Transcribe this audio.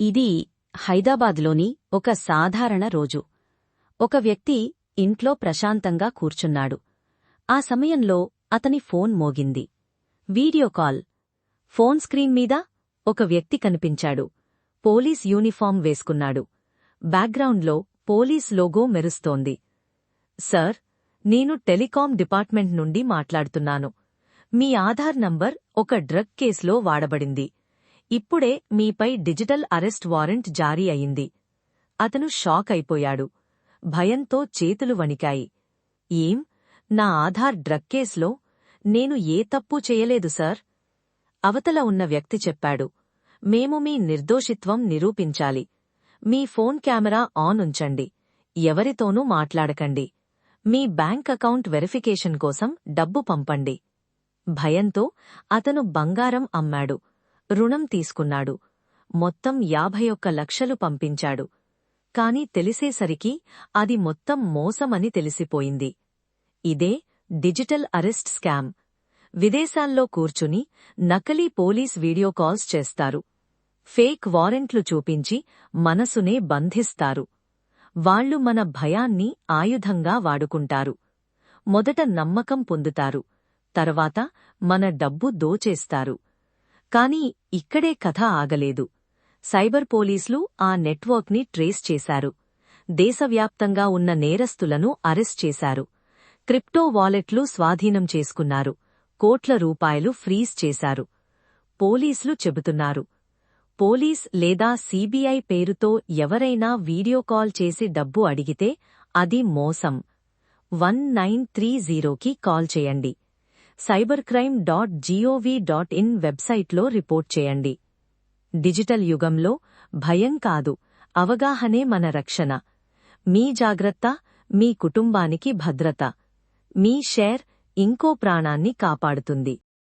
ఇది హైదరాబాద్లోని ఒక సాధారణ రోజు. ఒక వ్యక్తి ఇంట్లో ప్రశాంతంగా కూర్చున్నాడు. ఆ సమయంలో అతని ఫోన్ మోగింది. Video call. ఫోన్ స్క్రీన్ మీద ఒక వ్యక్తి కనిపించాడు. పోలీస్ యూనిఫామ్ వేసుకున్నాడు. బ్యాక్గ్రౌండ్లో పోలీస్ లోగో మెరుస్తోంది. సార్ నేను టెలికాం డిపార్ట్మెంట్ నుండి మాట్లాడుతున్నాను. మీ ఆధార్ నంబర్ ఒక డ్రగ్ కేసులో వాడబడింది. ఇప్పుడే మీపై డిజిటల్ అరెస్ట్ వారెంట్ జారీ అయింది. అతను షాక్ అయిపోయాడు. భయంతో చేతులు వణికాయి. ఏం? నా ఆధార్ డ్రగ్ కేసులో నేను ఏ తప్పు చేయలేదు సార్? అవతల ఉన్న వ్యక్తి చెప్పాడు. మేము మీ నిర్దోషిత్వం నిరూపించాలి. మీ ఫోన్ కెమెరా ఆన్ ఉంచండి. ఎవరితోనూ మాట్లాడకండి. మీ బ్యాంక్ అకౌంట్ వెరిఫికేషన్ కోసం డబ్బు పంపండి. భయంతో అతను బంగారం అమ్మాడు. రుణం తీసుకున్నాడు. మొత్తం యాభై ఒక్క లక్షలు పంపించాడు. కాని తెలిసేసరికి అది మొత్తం మోసమని తెలిసిపోయింది. ఇదే డిజిటల్ అరెస్ట్ స్కామ్. విదేశాల్లో కూర్చుని నకలీ పోలీస్ వీడియో కాల్స్ చేస్తారు. ఫేక్ వారెంట్లు చూపించి మనసునే బంధిస్తారు. వాళ్ళు మన భయాన్ని ఆయుధంగా వాడుకుంటారు. మొదట నమ్మకం పొందుతారు. తర్వాత మన డబ్బు దోచేస్తారు. కాని ఇక్కడే కథ ఆగలేదు. సైబర్ పోలీసులు ఆ నెట్వర్క్ని ట్రేస్ చేశారు. దేశవ్యాప్తంగా ఉన్న నేరస్తులను అరెస్ట్ చేశారు. క్రిప్టో వాలెట్లు స్వాధీనం చేసుకున్నారు. కోట్ల రూపాయలు ఫ్రీజ్ చేశారు. పోలీసులు చెబుతున్నారు. పోలీస్ లేదా సీబీఐ పేరుతో ఎవరైనా వీడియో కాల్ చేసి డబ్బు అడిగితే అది మోసం. వన్ నైన్ త్రీ జీరోకి కాల్ చేయండి. Cyber crime dot GOV dot in వెబ్సైట్లో రిపోర్ట్ చేయండి. డిజిటల్ యుగంలో భయం కాదు అవగాహనే మన రక్షణ. మీ జాగ్రత్త మీ కుటుంబానికి భద్రత. మీ షేర్ ఇంకో ప్రాణాన్ని కాపాడుతుంది.